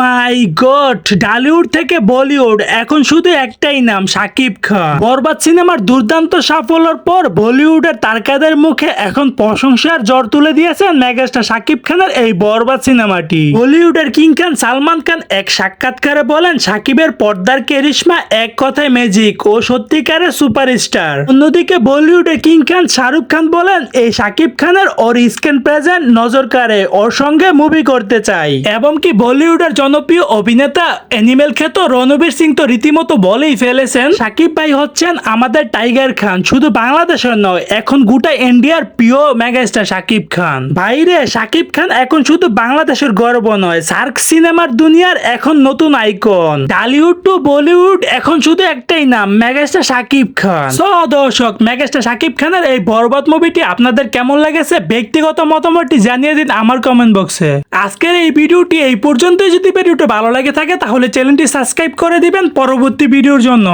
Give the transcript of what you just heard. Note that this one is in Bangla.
মাই গড ডালিউড থেকে বলিউড এখন শুধু একটাই নাম শাকিব খান। বরবাদ সিনেমার দুর্দান্ত সাফল্যের পর বলিউডের তারকাদের মুখে এখন প্রশংসার জ্বর তুলে দিয়েছেন মেগাস্টার শাকিব খানের এই বরবাদ সিনেমাটি। বলিউডের কিং খান সালমান খান এক সাক্ষাৎকারে বলেন, সাকিবের পর্দার কেরিশমা এক কথায় ম্যাজিক ও সত্যিকারের সুপারস্টার অন্যদিকে বলিউডের কিং খান শাহরুখ খান বলেন, এই শাকিব খানের ওর স্ক্রিন প্রেজেন্ট নজর কাড়ে, ওর সঙ্গে মুভি করতে চাই। এবং কি বলিউডের জনপ্রিয় অভিনেতা অ্যানিমেল খ্যাত রণবীর সিং তো রীতিমতো বলেই ফেলেছেন, সাকিব ভাই হচ্ছেন আমাদের টাইগার খান, শুধু বাংলাদেশের নয়, এখন গোটা ইন্ডিয়ার প্রিয় মেগাস্টার সাকিব খান। ভাইরে সাকিব খান এখন শুধু বাংলাদেশের গর্ব নয়, সার্ক সিনেমার দুনিয়ার এখন নতুন আইকন। টালিউড টু বলিউড এখন শুধু একটাই নাম, মেগাস্টার সাকিব খান। সো দর্শক, মেগাস্টার সাকিব খানের এই বরবাদ মুভিটি আপনাদের কেমন লেগেছে, ব্যক্তিগত মতামতটি জানিয়ে দিন আমার কমেন্ট বক্সে আজকের এই ভিডিওটি এই পর্যন্তই যদি ভিডিওটি ভালো লাগে থাকে তাহলে চ্যানেলটি সাবস্ক্রাইব করে দিবেন পরবর্তী ভিডিওর জন্য।